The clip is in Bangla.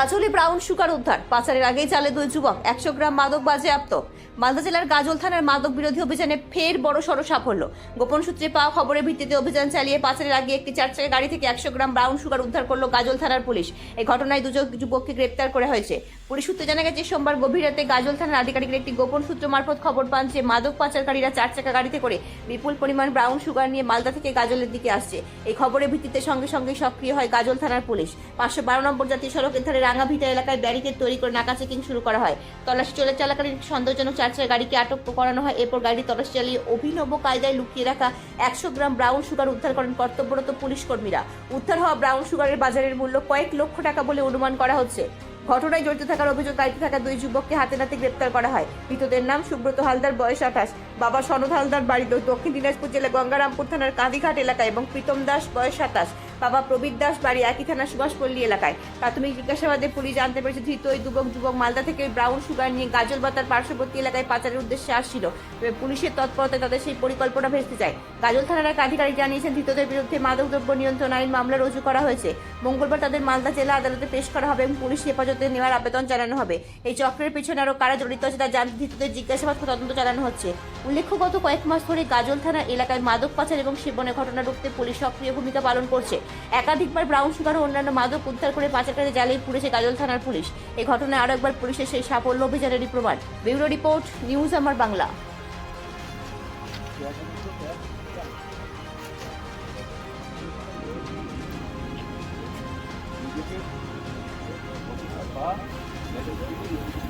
গাজলে ব্রাউন সুগার উদ্ধার। পাচারের আগেই চালে দুই যুবক। একশো গ্রাম মাদক বাজেয়াপ্ত। মালদা জেলার গাজল থানার মাদক বিরোধী অভিযানে ফের বড় সড় সাফল্য। গোপন সূত্রে পাওয়া খবরের ভিত্তিতে অভিযান চালিয়ে পাচারের আগে একটি চার চাকা গাড়ি থেকে একশো গ্রাম ব্রাউন সুগার উদ্ধার করল গাজল থানার পুলিশ। এই ঘটনায় দুজন যুবককে গ্রেপ্তার করা হয়েছে। পুলিশ সূত্রে জানা গেছে, সোমবার গভীর রাতে গাজল থানার আধিকারিকের একটি গোপন সূত্র মারফত খবর পান যে, মাদক পাচারকারীরা চার চাকা গাড়িতে করে বিপুল পরিমাণ ব্রাউন সুগার নিয়ে মালদা থেকে গাজলের দিকে আসছে। এই খবরের ভিত্তিতে সঙ্গে সঙ্গে সক্রিয় হয় গাজল থানার পুলিশ। পাঁচশো বারো নম্বর জাতীয় সড়কের ধারে রাঙাভিটা এলাকায় ব্যারিকেড তৈরি করে নাকা চেকিং শুরু করা হয়। তল্লাশি চলে চলাকালীন সন্দেহজনক চার চাকা গাড়িকে আটক করানো হয়। এরপর গাড়ি তল্লাশি চালিয়ে অভিনব কায়দায় লুকিয়ে রাখা একশো গ্রাম ব্রাউন সুগার উদ্ধার করেন কর্তব্যরত পুলিশ কর্মীরা। উদ্ধার হওয়া ব্রাউন সুগারের বাজারের মূল্য কয়েক লক্ষ টাকা বলে অনুমান করা হচ্ছে। ঘটনায় জড়িত থাকার অভিযোগ গাড়িতে থাকা দুই যুবককে হাতে নাতে গ্রেপ্তার করা হয়। মৃতদের নাম সুব্রত হালদার, বয়স আঠাশ। বাবা সনদ হালদার, বাড়ি দক্ষিণ দিনাজপুর জেলা গঙ্গারামপুর থানার কাঁদিঘাট এলাকা এবং প্রীতম দাস, বয়স সাতাশ। বাবা প্রবীর দাস বাড়ি একই থানা সুভাষপল্লী এলাকায়। প্রাথমিক জিজ্ঞাসাবাদে পুলিশ জানতে পেরেছে, ধৃত ওই যুবক যুবক মালদা থেকে ব্রাউন সুগার নিয়ে গাজল বা তার পার্শ্ববর্তী এলাকায় পাচারের উদ্দেশ্যে আসছিল। পুলিশের তৎপরতায় তাদের সেই পরিকল্পনা ভেস্তে যায়। গাজল থানার এক আধিকারিক জানিয়েছেন, ধৃতদের বিরুদ্ধে মাদকদ্রব্য নিয়ন্ত্রণ আইন মামলা রুজু করা হয়েছে। মঙ্গলবার তাদের মালদা জেলা আদালতে পেশ করা হবে এবং পুলিশ হেফাজতে নেওয়ার আবেদন জানানো হবে। এই চক্রের পেছনে আরও কারা জড়িত আছে তা ধৃতদের জিজ্ঞাসাবাদ তদন্ত চালানো হচ্ছে। উল্লেখ্য, গত কয়েক মাস ধরে গাজল থানা এলাকায় মাদক পাচার এবং সেবনের ঘটনা রুখতে পুলিশ সক্রিয় ভূমিকা পালন করছে। একাধিকবার ব্রাউন সুগার ও অন্যান্য মাদক উদ্ধার করে পাচারকারী জ্বালিয়ে পুড়েছে গাজল থানার পুলিশ। এই ঘটনায় আরও একবার পুলিশের সেই সাফল্য অভিযানেরই প্রমাণ। ব্যুরো রিপোর্ট, নিউজ আমার বাংলা। থাকে